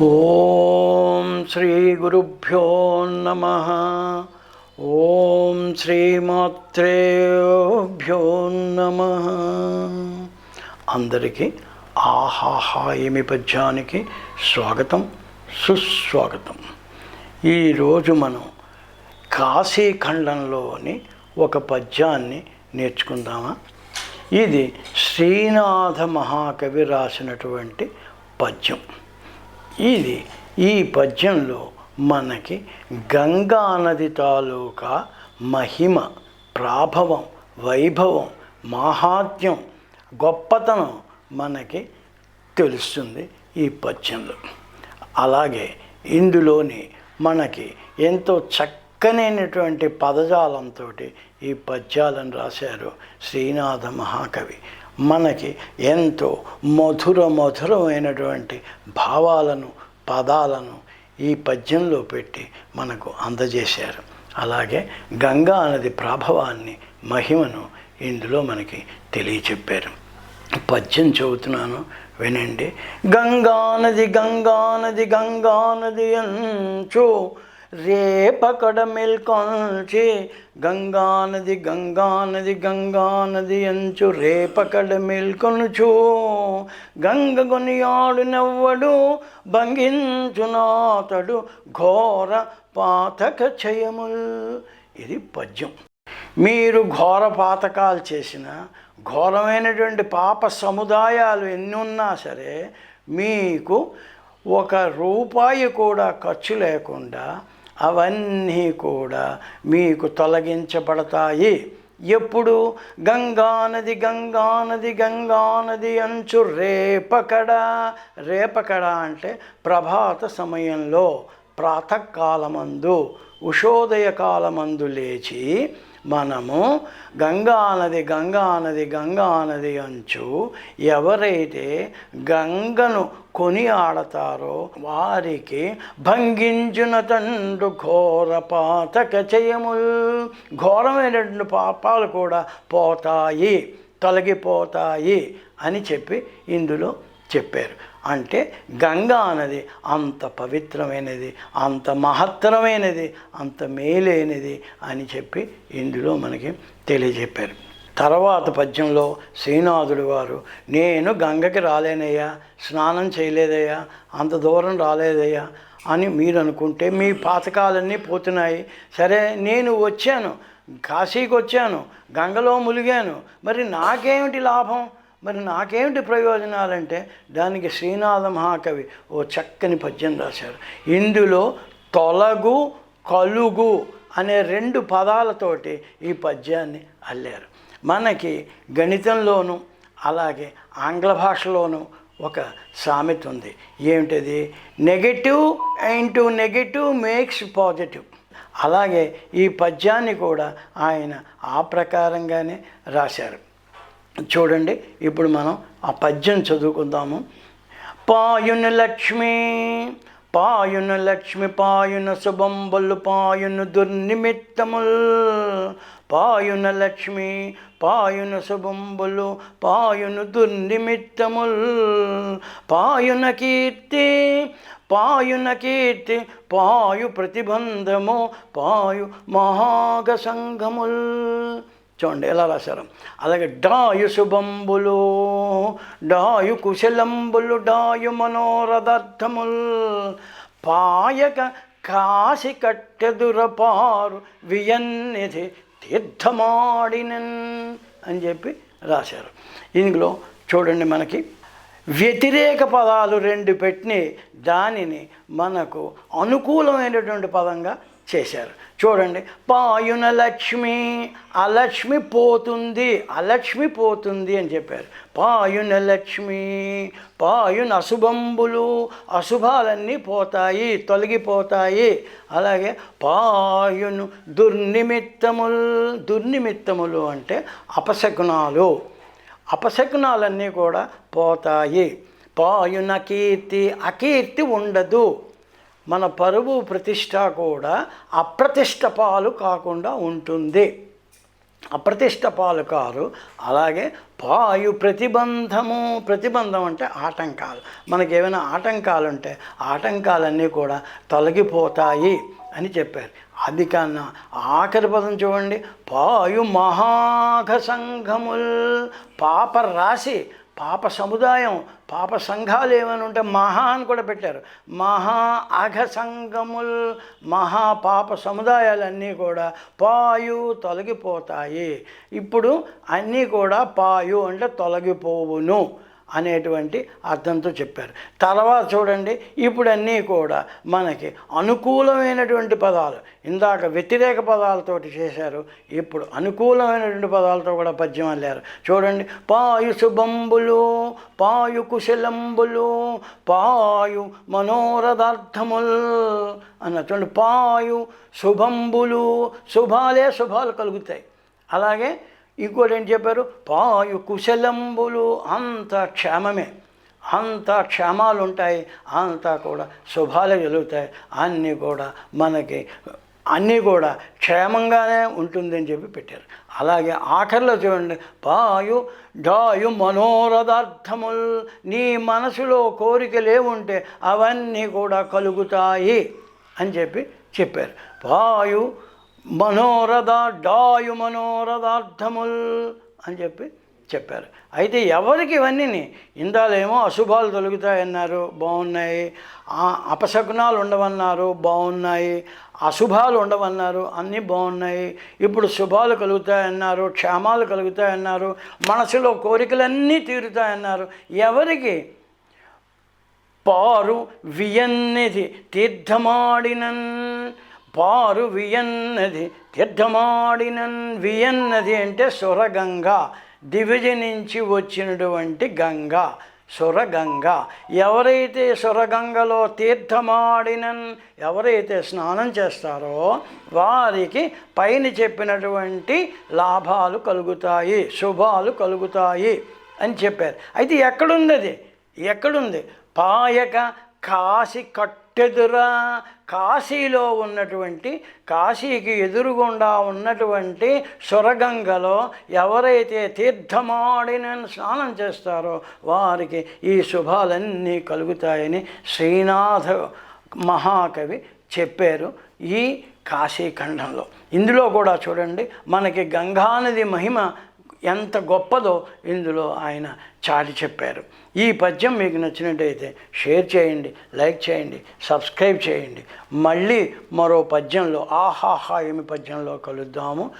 ఓం శ్రీ గురుభ్యో నమ. ఓం శ్రీమాత్రేభ్యో నమ. అందరికీ ఆహాహా ఏమి పద్యానికి స్వాగతం సుస్వాగతం. ఈరోజు మనం కాశీఖండంలోని ఒక పద్యాన్ని నేర్చుకుందామా? ఇది శ్రీనాథ మహాకవి రాసినటువంటి పద్యం. ఇది ఈ పద్యంలో మనకి గంగా నది తాలూకా మహిమ ప్రాభవం వైభవం మాహాత్మ్యం గొప్పతనం మనకి తెలుస్తుంది ఈ పద్యంలో. అలాగే ఇందులోని మనకి ఎంతో చక్కనైనటువంటి పదజాలంతో ఈ పద్యాలను రాశారు శ్రీనాథ మహాకవి. మనకి ఎంతో మధుర మధురమైనటువంటి భావాలను పదాలను ఈ పద్యంలో పెట్టి మనకు అందజేశారు. అలాగే గంగా నది ప్రాభవాన్ని మహిమను ఇందులో మనకి తెలియచెప్పారు. పద్యం చదువుతున్నాను వినండి. గంగానది గంగానది గంగానది అంచు రేపకడ మెల్కొల్చి గంగానది గంగానది గంగానది అంచు రేపకడ మెల్కొనుచు గంగ కొనియాడు నవ్వడు భంగించునాతడు ఘోర పాతక చయముల్. ఇది పద్యం. మీరు ఘోర పాతకాలు చేసిన ఘోరమైనటువంటి పాప సముదాయాలు ఎన్ని ఉన్నా సరే మీకు ఒక రూపాయి కూడా ఖర్చు లేకుండా అవన్నీ కూడా మీకు తొలగించబడతాయి. ఎప్పుడు? గంగానది గంగానది గంగానది అంచు రేపకడ. రేపకడ అంటే ప్రభాత సమయంలో ప్రాతకాలమందు ఉషోదయ కాలమందు లేచి మనము గంగా నది గంగా నది గంగా నది అంచు ఎవరైతే గంగను కొని ఆడతారో వారికి భంగించిన తండ్రు ఘోర పాతక చేయముల్ ఘోరమైనటువంటి పాపాలు కూడా పోతాయి తొలగిపోతాయి అని చెప్పి ఇందులో చెప్పారు. అంటే గంగా అన్నది అంత పవిత్రమైనది అంత మహత్తరమైనది అంత మేలైనది అని చెప్పి ఇందులో మనకి తెలియజెప్పారు. తర్వాత పద్యంలో శ్రీనాథుడు వారు నేను గంగకి రాలేనయ్యా స్నానం చేయలేదయ్యా అంత దూరం రాలేదయ్యా అని మీరు అనుకుంటే మీ పాతకాలన్నీ పోతున్నాయి. సరే నేను వచ్చాను కాశీకి వచ్చాను గంగలో ములిగాను మరి నాకేమిటి లాభం? మరి నాకేమిటి ప్రయోజనాలంటే దానికి శ్రీనాథ మహాకవి ఓ చక్కని పద్యం రాశారు. ఇందులో తొలగు కలుగు అనే రెండు పదాలతోటి ఈ పద్యాన్ని అల్లారు. మనకి గణితంలోనూ అలాగే ఆంగ్ల భాషలోనూ ఒక సామెత ఉంది. ఏమిటది? Negative into negative makes positive అలాగే ఈ పద్యాన్ని కూడా ఆయన ఆ ప్రకారంగానే రాశారు. చూడండి ఇప్పుడు మనం ఆ పద్యం చదువుకుందాము. పాయును లక్ష్మి పాయును లక్ష్మి పాయున శుభంబులు పాయును దుర్నిమిత్తముల్. పాయున లక్ష్మి పాయున శుభంబులు పాయును దుర్నిమిత్తముల్. పాయున కీర్తి పాయున కీర్తి పాయు ప్రతిబంధము పాయు మహాగ సంఘముల్. చూడండి ఎలా రాశారు? అలాగే డాయు శుభంబులు డాయు కుశలంబులు డాయు మనోరథార్థముల్ పాయక కాశి కట్టెదురపారు వియన్నిధి తీర్థమాడినన్ అని చెప్పి రాశారు. ఇందులో చూడండి మనకి వ్యతిరేక పదాలు రెండు పెట్టి దానిని మనకు అనుకూలమైనటువంటి పదంగా చేశారు. చూడండి. పాయున లక్ష్మి అలక్ష్మి పోతుంది అలక్ష్మి పోతుంది అని చెప్పారు. పాయున లక్ష్మి పాయున అశుభంబులు అశుభాలన్నీ పోతాయి తొలగిపోతాయి. అలాగే పాయును దుర్నిమిత్తములు దుర్నిమిత్తములు అంటే అపశకునాలు. అపశకునాలన్నీ కూడా పోతాయి. పాయున కీర్తి అకీర్తి ఉండదు. మన పరువు ప్రతిష్ట కూడా అప్రతిష్ట పాలు కాకుండా ఉంటుంది. అప్రతిష్ట పాలు కారు అలాగే పాయు ప్రతిబంధము ప్రతిబంధం అంటే ఆటంకాలు. మనకేమైనా ఆటంకాలు ఉంటే ఆటంకాలన్నీ కూడా తొలగిపోతాయి అని చెప్పారు. అది కన్నా ఆఖరి పదం చూడండి. పాయు మహాఘ సంఘముల్ పాప రాశి పాప సముదాయం పాప సంఘాలు ఏమైనా ఉంటే మహా అని కూడా పెట్టారు. మహా అఘ సంఘముల్ మహా పాప సముదాయాలన్నీ కూడా పాయు తొలగిపోతాయి. ఇప్పుడు అన్నీ కూడా పాయు అంటే తొలగిపోవును. అనేటువంటి అర్థంతో చెప్పారు. తర్వాత చూడండి ఇప్పుడు అన్నీ కూడా మనకి అనుకూలమైనటువంటి పదాలు ఇందాక వ్యతిరేక పదాలతోటి చేశారు ఇప్పుడు అనుకూలమైనటువంటి పదాలతో కూడా పద్యం అల్లారు. చూడండి పాయు శుభంబులు పాయు కుశలంబులు పాయు మనోరథార్థముల్ అన్న చూడండి పాయు శుభంబులు శుభాలే శుభాలు కలుగుతాయి. అలాగే ఇంకోటి ఏం చెప్పారు? పాయు కుశలంబులు అంత క్షేమమే. అంత క్షేమాలు ఉంటాయి అంతా కూడా శుభాలు కలుగుతాయి అన్నీ కూడా మనకి అన్నీ కూడా క్షేమంగానే ఉంటుందని చెప్పి పెట్టారు. అలాగే ఆఖరిలో చూడండి. పాయు డాయు మనోరథార్థముల్ నీ మనసులో కోరికలే ఉంటే అవన్నీ కూడా కలుగుతాయి అని చెప్పి చెప్పారు. పాయు మనోరథాడ్డాయు డాయు మనోరథార్థముల్ అని చెప్పి చెప్పారు. అయితే ఎవరికి ఇవన్నీ ఇందాలేమో అశుభాలు తొలుగుతాయన్నారు బాగున్నాయి అపశకునాలు ఉండవన్నారు బాగున్నాయి అశుభాలు ఉండవన్నారు అన్నీ బాగున్నాయి ఇప్పుడు శుభాలు కలుగుతాయన్నారు క్షేమాలు కలుగుతాయన్నారు మనసులో కోరికలన్నీ తీరుతాయన్నారు. ఎవరికి? పారు వియన్నిధి తీర్థమాడినన్ పారు వియన్నది తీర్థమాడినన్ వియన్నది అంటే సురగంగ దివిజ నుంచి వచ్చినటువంటి గంగ సురగంగ. ఎవరైతే సురగంగలో తీర్థమాడినన్ ఎవరైతే స్నానం చేస్తారో వారికి పైన చెప్పినటువంటి లాభాలు కలుగుతాయి శుభాలు కలుగుతాయి అని చెప్పారు. అయితే ఎక్కడుంది అది? ఎక్కడుంది? పాయక కాశీ పట్టెదురా కాశీలో ఉన్నటువంటి కాశీకి ఎదురుగుండా ఉన్నటువంటి సురగంగలో ఎవరైతే తీర్థమాడిన స్నానం చేస్తారో వారికి ఈ శుభాలన్నీ కలుగుతాయని శ్రీనాథ మహాకవి చెప్పారు ఈ కాశీఖండంలో. ఇందులో కూడా చూడండి మనకి గంగానది మహిమ ఎంత గొప్పదో ఇందులో ఆయన చాటి చెప్పారు. ఈ పద్యం మీకు నచ్చినట్టయితే షేర్ చేయండి లైక్ చేయండి సబ్స్క్రైబ్ చేయండి. మళ్ళీ మరో పద్యంలో ఆహాహా ఏమి పద్యంలో కలుద్దాము.